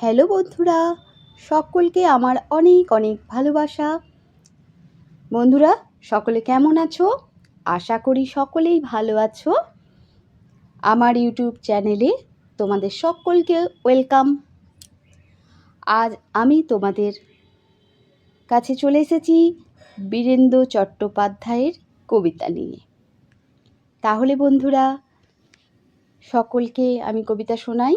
Hello বন্ধুরা, সকলকে আমার অনেক অনেক ভালোবাসা। বন্ধুরা, সকলে কেমন আছো? আশা করি সকলেই ভালো আছো। আমার ইউটিউব চ্যানেলে তোমাদের সকলকে ওয়েলকাম। আজ আমি তোমাদের কাছে চলে এসেছি বীরেন্দ্র চট্টোপাধ্যায়ের কবিতা নিয়ে। তাহলে বন্ধুরা, সকলকে আমি কবিতা শোনাই।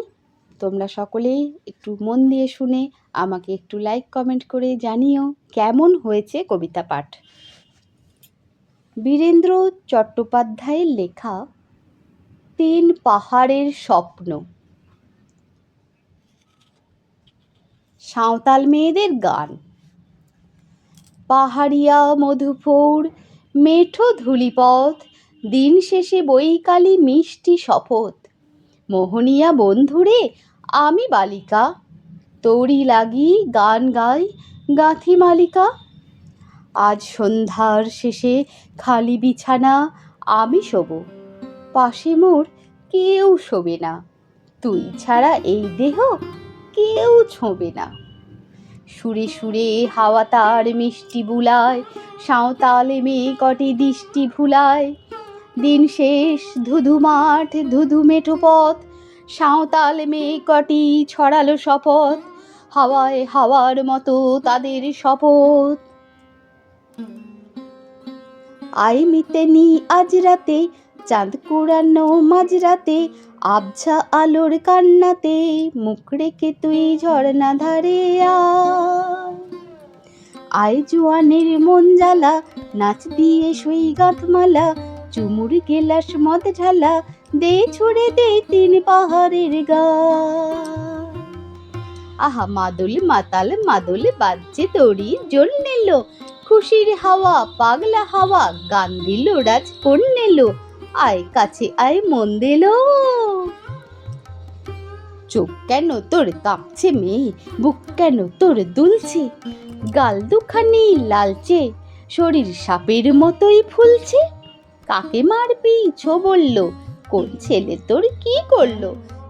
তোমরা সকলেই একটু মন দিয়ে শুনে আমাকে একটু লাইক কমেন্ট করে জানিও কেমন হয়েছে কবিতা পাঠ। বীরেন্দ্র চট্টোপাধ্যায়ের লেখা, তিন পাহাড়ের স্বপ্ন সাঁওতাল মেয়েদের গান, পাহাড়িয়া মধুফৌর মেঠো ধুলিপথ, দিন শেষে বৈকালী মিষ্টি শপথ, মোহনিয়া বন্ধুরে আমি বালিকা তৌরি লাগি, গান গাই, গাঁথি মালিকা। আজ সন্ধ্যার শেষে খালি বিছানা, আমি শোব। পাশে মোর কেউ শোবে না। তুই ছাড়া এই দেহ কেউ ছোঁবে না। সুরে সুরে হাওয়া তার মিষ্টি বুলায়, সাঁওতালে মেয়ে কটি দৃষ্টি ভুলায়। দিন শেষ ধুধু মাঠ, ধুধু মেঠো পথ সাঁওতাল মেয়ে কটি ছড়ালো শপথ, হাওয়ায় হাওয়ার মতো তাদের শপথ। আই মিতে নি আজ রাতে চাঁদ কুড়ানো মাঝরাতে, আবছা আলোর কান্নাতে মুখ রেখে তুই ঝর্ণা ধারে আয়। জোয়ানের মন জ্বালা, নাচ দিয়ে সই গাঁথমালা চুমুর গেলাস মদ ঝালা দে ছুড়ে দে তিন পাহাড়ের গা। আহা, মাদল, মাতাল, মাদল, বাজছে দড়ি, জোর নিল। খুশির হাওয়া, পাগলা হাওয়া গান দিল রাজ কোন নিল। আয় কাছে, আয় মন দিল। চোখ কেন তোর কাঁপছে মেয়ে, বুক কেন তোর দুলছে? গাল দুখানি লালচে, শরীর সাপের মতোই ফুলছে। কাকে মারবি, ছো বলল। কোন ছেলে তোর কি করল?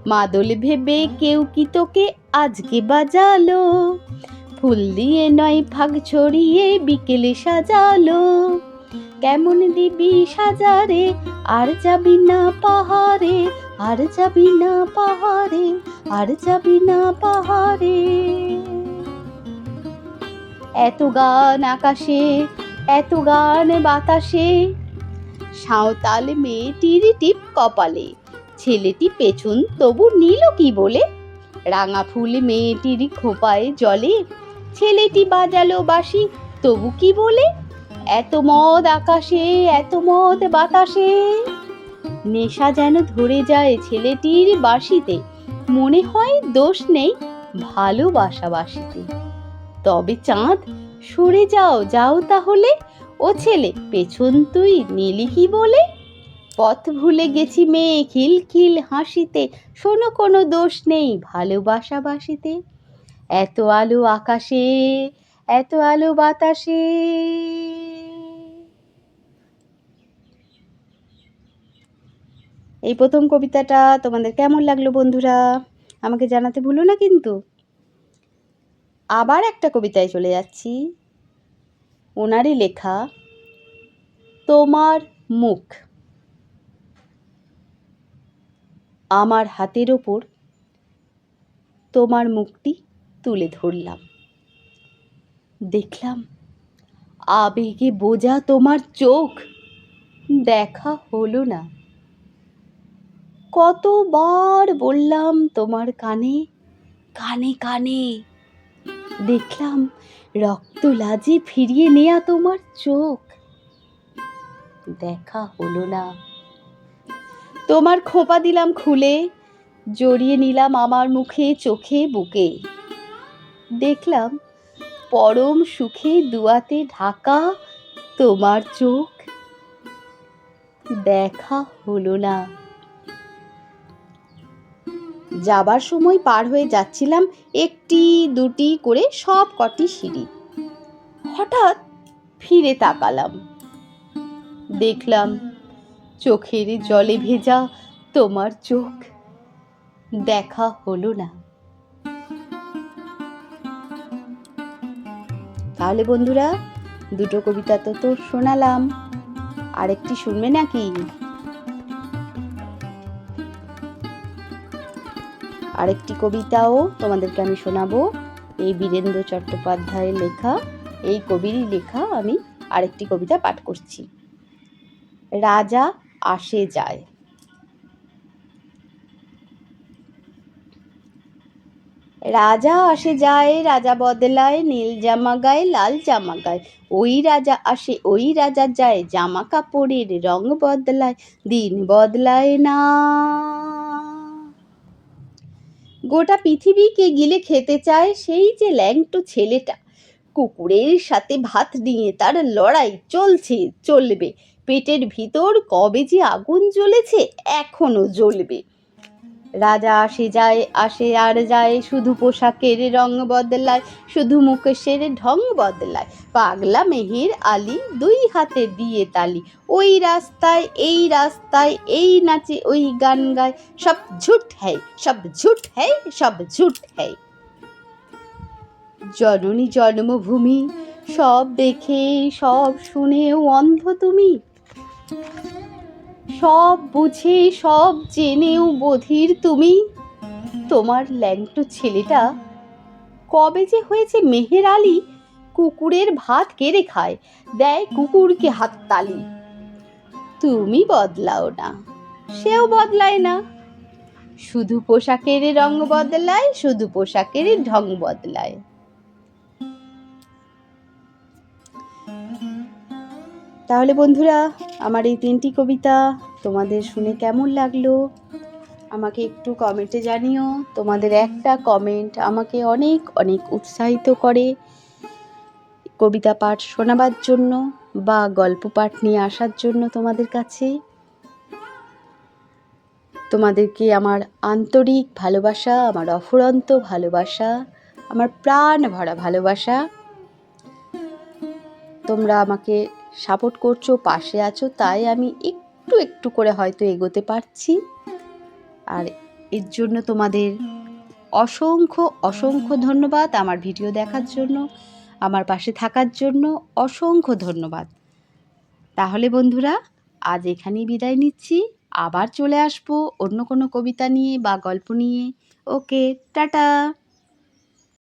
মাদল ভেবে কেউ কি তোকে আজকে বাজালো? ফুল দিয়ে নয় ফাগ ছড়িয়ে বিকেলে সাজালো। কেমন দিবি সাজারে? আর যাবি না পাহাড়ে, আর যাবি না পাহাড়ে, আর যাবি না পাহাড়ে। এত গান আকাশে, এত গান বাতাসে সাঁওতাল মেয়েটির টিপ কপালে। ছেলেটি পেছন তবু নিল কি বলে? রাঙা ফুল মেয়েটির খোপায় জলে। ছেলেটি বাজালো বাসি তবু কি বলে? এত মদ আকাশে, এত মদ বাতাসে। নেশা যেন ধরে যায় ছেলেটির বাসিতে মনে হয় দোষ নেই ভালোবাসা বাসিতে তবে চাঁদ, সরে যাও যাও তাহলে। ও ছেলে, পেছন তুই নিলি কি বলে? পথ ভুলে গেছি মেয়ে খিল খিল হাসিতে, শোনো কোনো দোষ নেই ভালোবাসা বাসিতে। এত আলো আকাশে, এত আলো বাতাসে। এই প্রথম কবিতাটা তোমাদের কেমন লাগল বন্ধুরা? আমাকে জানাতে ভুলো না কিন্তু? আবার একটা কবিতায় চলে যাচ্ছি। ওনারই লেখা, তোমার মুখ। আমার হাতের ওপর তোমার মুখটি তুলে ধরলাম। দেখলাম আবেগে বোঝা তোমার চোখ, দেখা হলো না। কতবার বললাম তোমার কানে কানে কানে। দেখলাম রক্ত লাজে ফিরিয়ে নেয়া তোমার চোখ। দেখা হলো না। তোমার খোপা দিলাম খুলে, জড়িয়ে নিলাম আমার মুখে, চোখে, বুকে। দেখলাম পরম সুখে দুয়াতে ঢাকা তোমার চোখ। দেখা হলো না। যাবার সময় পার হয়ে যাচ্ছিলাম একটি, দুটি করে সব কটি সিঁড়ি। হঠাৎ ফিরে তাকালাম। দেখলাম চোখের জলে ভেজা তোমার চোখ। দেখা হলো না। তাহলে বন্ধুরা, দুটো কবিতা তো তো শোনালাম। আরেকটি শুনবে নাকি? আরেকটি কবিতাও তোমাদেরকে আমি শোনাবো। এই বীরেন্দ্র চট্টোপাধ্যায়ের লেখা, এই কবিরই লেখা আমি আরেকটি কবিতা পাঠ করছি। রাজা আসে যায়। রাজা আসে যায়, রাজা বদলায়, নীল জামা গায়ে, লাল জামা গায়ে। ওই রাজা আসে, ওই রাজা যায়, জামা কাপড়ের রং বদলায়, দিন বদলায় না। গোটা পৃথিবীকে গিলে খেতে চায় সেই যে ল্যাংটো ছেলেটা। কুকুরের সাথে ভাত নিয়ে তার লড়াই চলছে, চলবে। পেটের ভিতর কবে যে আগুন জ্বলেছে এখনও জ্বলবে। রাজা আসে যায়, আসে আর যায়। শুধু পোশাকের রং বদলায়, শুধু মুখেশের ঢং বদলায়। পাগলা মেহের আলী দুই হাতে দিয়ে তালি। ওই রাস্তায়, এই রাস্তায়, এই নাচে ওই গান গায়। সব ঝুট হ্যায়, সব ঝুট হ্যায়, সব ঝুট হ্যায়। জননী জন্মভূমি, সব দেখে, সব শুনেও অন্ধ তুমি। সব বুঝে, সব জেনেও বধির তুমি। তোমার ল্যাংটো ছেলেটা কবে যে হয়েছে মেহের আলী, কুকুরের ভাত কেড়ে খায়? দেয় কুকুরকে হাততালি তুমি বদলাও না, সেও বদলায় না। শুধু পোশাকের রং বদলায়, শুধু পোশাকের ঢং বদলায়। তাহলে বন্ধুরা, আমার এই তিনটি কবিতা তোমাদের শুনে কেমন লাগল? আমাকে একটু কমেন্টে জানিও। তোমাদের একটা কমেন্ট আমাকে অনেক অনেক উৎসাহিত করে। কবিতা পাঠ শোনাবার জন্য বা গল্প পাঠ নিয়ে আসার জন্য তোমাদের কাছে। তোমাদেরকে আমার আন্তরিক ভালোবাসা, আমার অফুরন্ত ভালোবাসা, আমার প্রাণ ভরা ভালোবাসা। তোমরা আমাকে সাপোর্ট করছ, পাশে আছো, তাই আমি একটু একটু করে হয়তো এগোতে পারছি। আর এর জন্য তোমাদের অসংখ্য অসংখ্য ধন্যবাদ আমার ভিডিও দেখার জন্য, আমার পাশে থাকার জন্য অসংখ্য ধন্যবাদ। তাহলে বন্ধুরা, আজ এখানেই বিদায় নিচ্ছি। আবার চলে আসব অন্য কোনো কবিতা নিয়ে বা গল্প নিয়ে। Okay, tata!